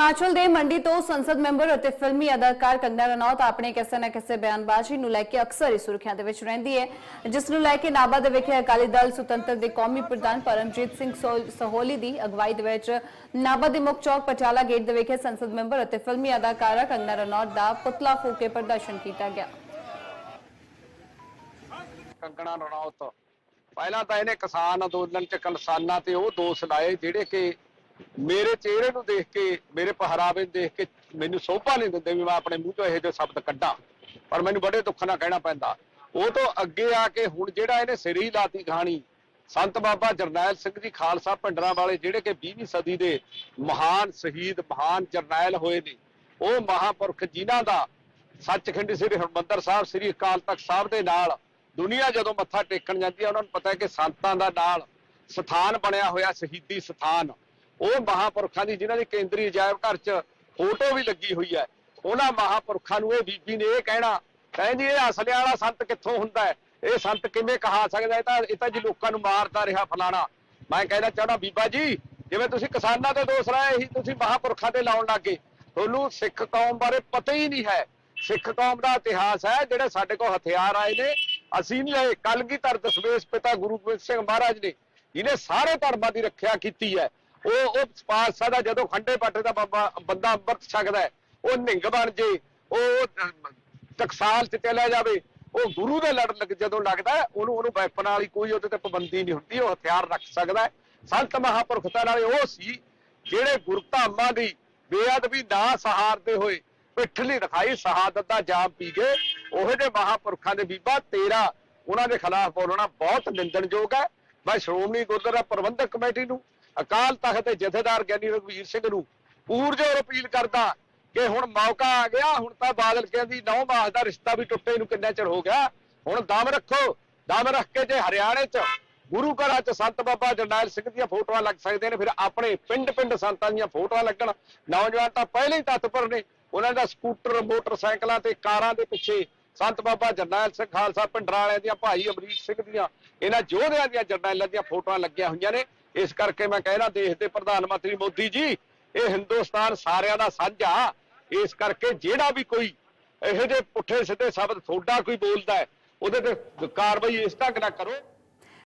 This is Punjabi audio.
ਹਿਮਾਚਲ ਦੇ ਮੰਡੀ ਤੋਂ ਸੰਸਦ ਮੈਂਬਰ ਅਤੇ ਫਿਲਮੀ ਅਦਾਕਾਰ ਕੰਗਨਾ ਰਣੌਤ ਆਪਣੇ ਕਿਸੇ ਨਾ ਕਿਸੇ ਬਿਆਨਬਾਜ਼ੀ ਨੂੰ ਲੈ ਕੇ ਅਕਸਰ ਹੀ ਸੁਰਖੀਆਂ ਦੇ ਵਿੱਚ ਰਹਿੰਦੀ ਹੈ, ਜਿਸ ਨੂੰ ਲੈ ਕੇ ਨਾਭਾ ਦੇ ਵਿਖੇ ਅਕਾਲੀ ਦਲ, ਸੁਤੰਤਰ ਦੇ ਕੌਮੀ ਪ੍ਰਧਾਨ ਪਰਮਜੀਤ ਸਿੰਘ ਸਹੋਲੀ ਦੀ ਅਗਵਾਈ ਦੇ ਵਿੱਚ ਨਾਭਾ ਦੇ ਮੁੱਖ ਚੌਕ ਪਟਿਆਲਾ ਗੇਟ ਦੇ ਵਿਖੇ ਸੰਸਦ ਮੈਂਬਰ ਅਤੇ ਫਿਲਮੀ ਅਦਾਕਾਰਾ ਕੰਗਨਾ ਰਣੌਤ ਦਾ ਪੁਤਲਾ ਫੂਕ ਕੇ ਪ੍ਰਦਰਸ਼ਨ ਕੀਤਾ ਗਿਆ। ਕੰਗਣਾ ਰਣੌਤ, ਪਹਿਲਾਂ ਤਾਂ ਇਹਨੇ ਕਿਸਾਨ ਅੰਦੋਲਨ ਚ ਕਿਸਾਨਾਂ ਤੇ ਉਹ ਦੋਸ਼ ਲਾਏ, ਜਿਹੜੇ ਕਿ ਮੇਰੇ ਚਿਹਰੇ ਨੂੰ ਦੇਖ ਕੇ, ਮੇਰੇ ਪਹਿਰਾਵੇ ਨੂੰ ਦੇਖ ਕੇ ਮੈਨੂੰ ਸੋਭਾ ਨਹੀਂ ਦਿੰਦੇ ਵੀ ਮੈਂ ਆਪਣੇ ਮੂੰਹ ਤੋਂ ਇਹੋ ਜਿਹੇ ਸ਼ਬਦ ਕੱਢਾਂ। ਪਰ ਮੈਨੂੰ ਬੜੇ ਦੁੱਖ ਨਾਲ ਕਹਿਣਾ ਪੈਂਦਾ। ਉਹ ਤੋਂ ਅੱਗੇ ਆ ਕੇ ਹੁਣ ਜਿਹੜਾ ਇਹਨੇ ਸਿਰੀ ਲਾਤੀ ਕਹਾਣੀ ਸੰਤ ਬਾਬਾ ਜਰਨੈਲ ਸਿੰਘ ਜੀ ਖਾਲਸਾ ਭਿੰਡਰਾਂ ਵਾਲੇ ਜਿਹੜੇ ਕਿ 20ਵੀਂ ਸਦੀ ਦੇ ਮਹਾਨ ਸ਼ਹੀਦ, ਮਹਾਨ ਜਰਨੈਲ ਹੋਏ ਨੇ, ਉਹ ਮਹਾਪੁਰਖ ਜਿਨ੍ਹਾਂ ਦਾ ਸੱਚਖੰਡ ਸ੍ਰੀ ਹਰਮੰਦਰ ਸਾਹਿਬ, ਸ੍ਰੀ ਅਕਾਲ ਤਖਤ ਸਾਹਿਬ ਦੇ ਨਾਲ ਦੁਨੀਆ ਜਦੋਂ ਮੱਥਾ ਟੇਕਣ ਜਾਂਦੀ ਹੈ ਉਹਨਾਂ ਨੂੰ ਪਤਾ ਹੈ ਕਿ ਸੰਤਾਂ ਦਾ ਨਾਲ ਸਥਾਨ ਬਣਿਆ ਹੋਇਆ, ਸ਼ਹੀਦੀ ਸਥਾਨ। ਉਹ ਮਹਾਪੁਰਖਾਂ ਦੀ ਜਿਨ੍ਹਾਂ ਦੀ ਕੇਂਦਰੀ ਅਜਾਇਬ ਘਰ 'ਚ ਫੋਟੋ ਵੀ ਲੱਗੀ ਹੋਈ ਹੈ, ਉਹਨਾਂ ਮਹਾਪੁਰਖਾਂ ਨੂੰ ਇਹ ਬੀਬੀ ਨੇ ਇਹ ਕਹਿਣਾ, ਕਹਿੰਦੀ ਇਹ ਅਸਲੇ ਵਾਲਾ ਸੰਤ ਕਿੱਥੋਂ ਹੁੰਦਾ ਹੈ? ਇਹ ਸੰਤ ਕਿਵੇਂ ਕਹਾ ਸਕਦਾ ਇਹ ਤਾਂ ਇਹ ਤਾਂ ਜੀ ਲੋਕਾਂ ਨੂੰ ਮਾਰਦਾ ਰਿਹਾ ਫਲਾਣਾ। ਮੈਂ ਕਹਿੰਦਾ ਚਾਹਣਾ ਬੀਬਾ ਜੀ, ਜਿਵੇਂ ਤੁਸੀਂ ਕਿਸਾਨਾਂ ਤੇ ਦੋਸ਼ ਲਾਏ ਇਹੀ ਤੁਸੀਂ ਮਹਾਪੁਰਖਾਂ ਤੇ ਲਾਉਣ ਲੱਗੇ ਤੁਹਾਨੂੰ ਸਿੱਖ ਕੌਮ ਬਾਰੇ ਪਤਾ ਹੀ ਨਹੀਂ ਹੈ। ਸਿੱਖ ਕੌਮ ਦਾ ਇਤਿਹਾਸ ਹੈ, ਜਿਹੜੇ ਸਾਡੇ ਕੋਲ ਹਥਿਆਰ ਆਏ ਨੇ। ਅਸੀਂ ਨਹੀਂ ਲਏ ਕਲਗੀਧਰ ਦਸ਼ਮੇਸ਼ ਪਿਤਾ ਗੁਰੂ ਗੋਬਿੰਦ ਸਿੰਘ ਮਹਾਰਾਜ ਨੇ ਜਿਹਨੇ ਸਾਰੇ ਧਰਮਾਂ ਦੀ ਰੱਖਿਆ ਕੀਤੀ ਹੈ। ਉਹ ਉਹ ਪਾਤਸ਼ਾਹ ਦਾ ਜਦੋਂ ਖੰਡੇ ਪਾਟੇ ਦਾ ਬਾਬਾ ਬੰਦਾ ਅੰਮ੍ਰਿਤ ਛਕਦਾ ਉਹ ਨਿੰਗ ਬਣ ਜੇ, ਉਹ ਟਕਸਾਲ ਚ ਚਲਾ ਜਾਵੇ, ਉਹ ਗੁਰੂ ਦੇ ਲੜ ਲੱਗ ਜਦੋਂ ਲੱਗਦਾ ਉਹਨੂੰ ਉਹਨੂੰ ਵੈਪਨ ਵਾਲੀ ਕੋਈ ਉਹਦੇ ਤੇ ਪਾਬੰਦੀ ਨਹੀਂ ਹੁੰਦੀ, ਉਹ ਹਥਿਆਰ ਰੱਖ ਸਕਦਾ ਸੰਤ ਮਹਾਪੁਰਖਤਾ ਨਾਲੇ ਉਹ ਸੀ ਜਿਹੜੇ ਗੁਰਧਾਮਾਂ ਦੀ ਬੇਅਦਬੀ ਨਾ ਸਹਾਰਦੇ ਹੋਏ ਪਿੱਠਲੀ ਨਹੀਂ ਦਿਖਾਈ ਸ਼ਹਾਦਤ ਦਾ ਜਾਮ ਪੀ ਗਏ। ਉਹੋ ਜਿਹੇ ਮਹਾਪੁਰਖਾਂ ਦੇ ਬੀਬਾ, ਤੇਰਾ ਉਹਨਾਂ ਦੇ ਖਿਲਾਫ ਬੋਲਣਾ ਬਹੁਤ ਨਿੰਦਣਯੋਗ ਹੈ। ਮੈਂ ਸ਼੍ਰੋਮਣੀ ਗੁਰਦੁਆਰਾ ਪ੍ਰਬੰਧਕ ਕਮੇਟੀ ਨੂੰ ਅਕਾਲ ਤਖਤ ਦੇ ਜਥੇਦਾਰ ਗਿਆਨੀ ਰਘਵੀਰ ਸਿੰਘ ਨੂੰ ਪੂਰਜੋਰ ਅਪੀਲ ਕਰਦਾ ਕਿ ਹੁਣ ਮੌਕਾ ਆ ਗਿਆ, ਹੁਣ ਤਾਂ ਬਾਦਲ ਕਹਿੰਦੀ ਨੌ ਮਾਸ ਦਾ ਰਿਸ਼ਤਾ ਵੀ ਟੁੱਟੇ ਨੂੰ ਕਿੰਨਾ ਚਿਰ ਹੋ ਗਿਆ। ਹੁਣ ਦਮ ਰੱਖੋ, ਦਮ ਰੱਖ ਕੇ ਜੇ ਹਰਿਆਣੇ 'ਚ, ਗੁਰੂ ਘਰਾਂ 'ਚ ਸੰਤ ਬਾਬਾ ਜਰਨੈਲ ਸਿੰਘ ਦੀਆਂ ਫੋਟੋਆਂ ਲੱਗ ਸਕਦੇ ਨੇ, ਫਿਰ ਆਪਣੇ ਪਿੰਡ-ਪਿੰਡ ਸੰਤਾਂ ਦੀਆਂ ਫੋਟੋਆਂ ਲੱਗਣ। ਨੌਜਵਾਨ ਤਾਂ ਪਹਿਲੇ ਹੀ ਤਤਪਰ ਨੇ ਉਹਨਾਂ ਦਾ ਸਕੂਟਰ, ਮੋਟਰਸਾਈਕਲਾਂ ਤੇ ਕਾਰਾਂ ਦੇ ਪਿੱਛੇ ਸੰਤ ਬਾਬਾ ਜਰਨੈਲ ਸਿੰਘ ਖਾਲਸਾ ਪਿੰਡਰਾਂ ਵਾਲਿਆਂ ਦੀਆਂ, ਭਾਈ ਅਮਰੀਕ ਸਿੰਘ ਦੀਆਂ, ਇਹਨਾਂ ਯੋਧਿਆਂ ਦੀਆਂ ਜਰਨੈਲਾਂ ਦੀਆਂ ਫੋਟੋਆਂ ਲੱਗੀਆਂ ਹੋਈਆਂ ਨੇ। ਇਸ ਕਰਕੇ ਮੈਂ ਕਹਿਣਾ ਦੇਸ਼ ਦੇ ਪ੍ਰਧਾਨ ਮੰਤਰੀ ਮੋਦੀ ਜੀ, ਇਹ ਹਿੰਦੁਸਤਾਨ ਸਾਰਿਆਂ ਦਾ ਸਾਂਝਾ। ਇਸ ਕਰਕੇ ਜਿਹੜਾ ਵੀ ਕੋਈ ਇਹੋ ਜਿਹੇ ਪੁੱਠੇ ਸਿੱਧੇ ਸ਼ਬਦ, ਤੁਹਾਡਾ ਕੋਈ ਬੋਲਦਾ ਹੈ, ਉਹਦੇ ਤੇ ਕਾਰਵਾਈ ਇਸ ਤੱਕ ਨਾ ਕਰੋ।